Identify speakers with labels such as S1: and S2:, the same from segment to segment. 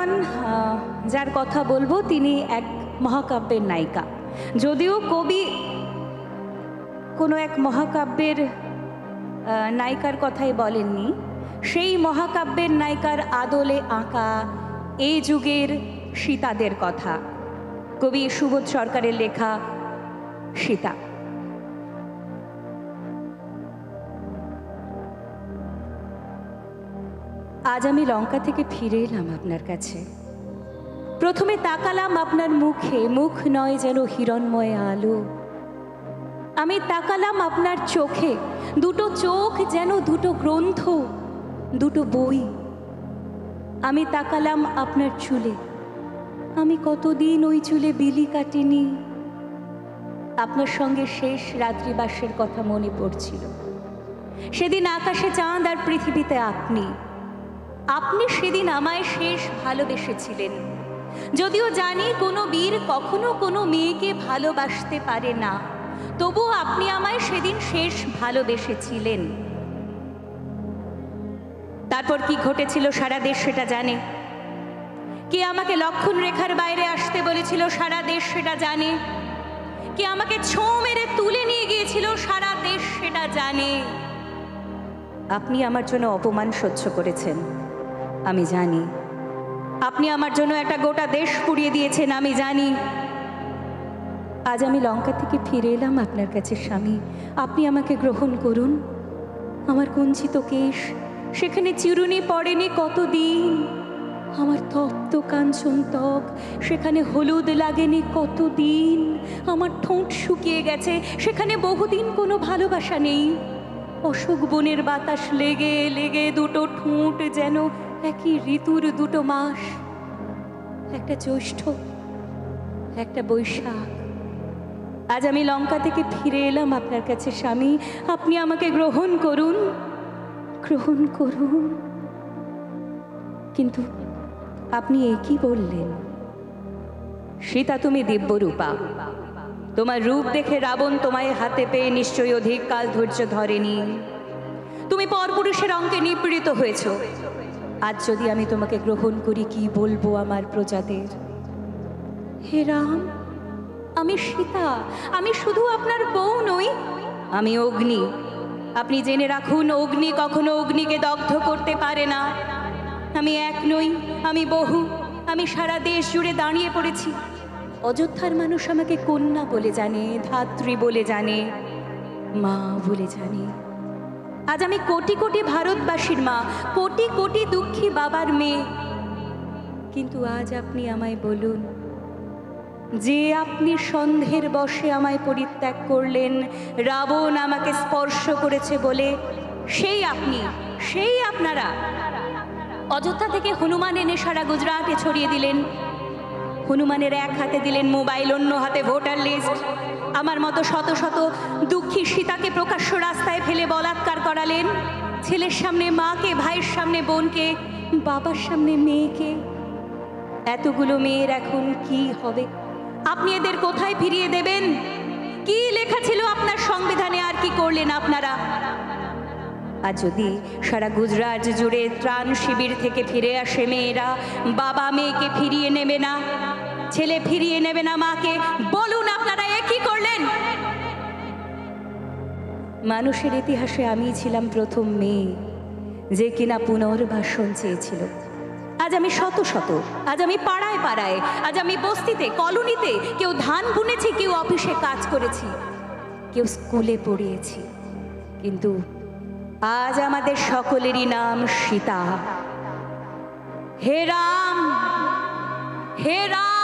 S1: একজন যার কথা বলব, তিনি এক মহাকাব্যের নায়িকা। যদিও কবি কোনো এক মহাকাব্যের নায়িকার কথাই বলেননি, সেই মহাকাব্যের নায়িকার আদলে আঁকা এই যুগের সীতাদের কথা। কবি সুবোধ সরকারের লেখা সীতা। আজ আমি লঙ্কা থেকে ফিরে এলাম আপনার কাছে। প্রথমে তাকালাম আপনার মুখে, মুখ নয় যেন হিরণময় আলো। আমি তাকালাম আপনার চোখে, দুটো চোখ যেন দুটো গ্রন্থ, দুটো বই। আমি তাকালাম আপনার চুলে। আমি কতদিন ওই চুলে বিলি কাটিনি? আপনার সঙ্গে শেষ রাত্রিবাসের কথা মনে পড়ছিল। সেদিন আকাশে চাঁদ আর পৃথিবীতে আপনি। আপনি সেদিন আমায় শেষ ভালোবেসেছিলেন। যদিও জানি কোনো বীর কখনো কোনো মেয়েকে ভালোবাসতে পারে না। তবু আপনি আমায় সেদিন শেষ ভালোবেসেছিলেন। তারপর কি ঘটেছিল সারা দেশ সেটা জানে। কে আমাকে লক্ষণ রেখার বাইরে আসতে বলেছিল সারা দেশ সেটা জানে। কে আমাকে ছোঁ মেরে তুলে নিয়ে গিয়েছিল সারা দেশ সেটা জানে। আপনি আমার জন্য অপমান সহ্য করেছেন। আমি জানি। আপনি আমার জন্য একটা গোটা দেশ পুড়িয়ে দিয়েছেন, আমি জানি। আজ আমি লঙ্কা থেকে ফিরে এলাম আপনার কাছে, স্বামী। আপনি আমাকে গ্রহণ করুন। আমার কুঞ্চিত কেশ, সেখানে চিরুনি পড়েনি কতদিন। আমার তপ্ত কাঞ্চন ত্বক, সেখানে হলুদ লাগেনি কতদিন। আমার ঠোঁট শুকিয়ে গেছে, সেখানে বহুদিন কোনো ভালোবাসা নেই। অশোক বনের বাতাস লেগে লেগে দুটো ঠোঁট যেন একই ঋতুর দুটো মাস, একটা জ্যৈষ্ঠ, একটা বৈশাখ। আজ আমি লঙ্কা থেকে ফিরে এলাম আপনার কাছে, স্বামী। আপনি আমাকে গ্রহণ করুন গ্রহণ করুন। কিন্তু আপনি একই বললেন? সীতা, তুমি দিব্যরূপা। তোমার রূপ দেখে রাবণ তোমায় হাতে পেয়ে নিশ্চয়ই অধিক কাল ধৈর্য ধরেনি। তুমি পরপুরুষের অঙ্কে নিপীড়িত হয়েছ। আজ যদি আমি তোমাকে গ্রহণ করি, কি বলব আমার প্রজাদের? হে রাম, আমি সীতা, আমি শুধু আপনার বউ নই। আমি অগ্নি। আপনি জেনে রাখুন, অগ্নি কখনো অগ্নিকে দগ্ধ করতে পারে না। আমি এক নই, আমি বহু, আমি সারা দেশ জুড়ে দাঁড়িয়ে পড়েছি। অযোধ্যার মানুষ আমাকে কন্যা বলে জানে, ধাত্রী বলে জানে, মা বলে জানে। আজ আমি কোটি কোটি ভারতবাসীর মা, কোটি কোটি দুঃখী বাবার মেয়ে। কিন্তু আজ আপনি আমায় বলুন, যে আপনি সন্ধের বসে আমায় পরিত্যাগ করলেন, রাবণ আমাকে স্পর্শ করেছে বলে, সেই আপনি, সেই আপনারা। অযোধ্যা থেকে হনুমান এনে সারা গুজরাটে ছড়িয়ে দিলেন। হনুমানের এক হাতে দিলেন মোবাইল, অন্য হাতে ভোটার লিস্ট। আমার মতো শত শত দুঃখী সীতাকে প্রকাশ্য রাস্তায় ফেলে বলাৎকার করালেন। ছেলের সামনে মাকে, ভাইয়ের সামনে বোনকে, বাবার সামনে মেয়েকে। এতগুলো মেয়ের এখন কি হবে? আপনি এদের কোথায় ফিরিয়ে দেবেন? কি লেখা ছিল আপনার সংবিধানে আর কি করলেন আপনারা? আর যদি সারা গুজরাট জুড়ে ত্রাণ শিবির থেকে ফিরে আসে মেয়েরা, বাবা মেয়েকে ফিরিয়ে নেবে না, ছেলে ফিরিয়ে নেবে না, মাকে বলুন আপনারা এ কি করলেন? মানুষের ইতিহাসে আমি ছিলাম প্রথম মেয়ে, যে কিনা পুনর্বাসন চেয়েছিল। আজ আমি শত শত, আজ আমি পাড়ায় পাড়ায়, আজ আমি বস্তিতে, কলোনিতে কেউ ধান বুনেছি, কেউ অফিসে কাজ করেছি, কেউ স্কুলে পড়িয়েছি। কিন্তু আজ আমাদের সকলেরই নাম সীতা। হে রাম! হে রাম!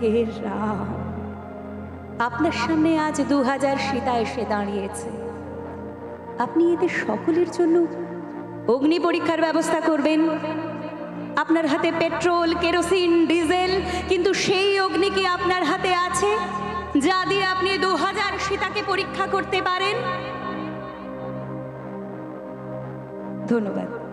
S1: হে রাম। আপনার সামনে আজ দু হাজার সীতা এসে দাঁড়িয়েছে। আপনি এদের সকলের জন্য অগ্নি পরীক্ষার ব্যবস্থা করবেন। আপনার হাতে পেট্রোল, কেরোসিন, ডিজেল, কিন্তু সেই অগ্নি কি আপনার হাতে আছে, যা দিয়ে আপনি দু হাজার সীতাকে পরীক্ষা করতে পারেন। ধন্যবাদ।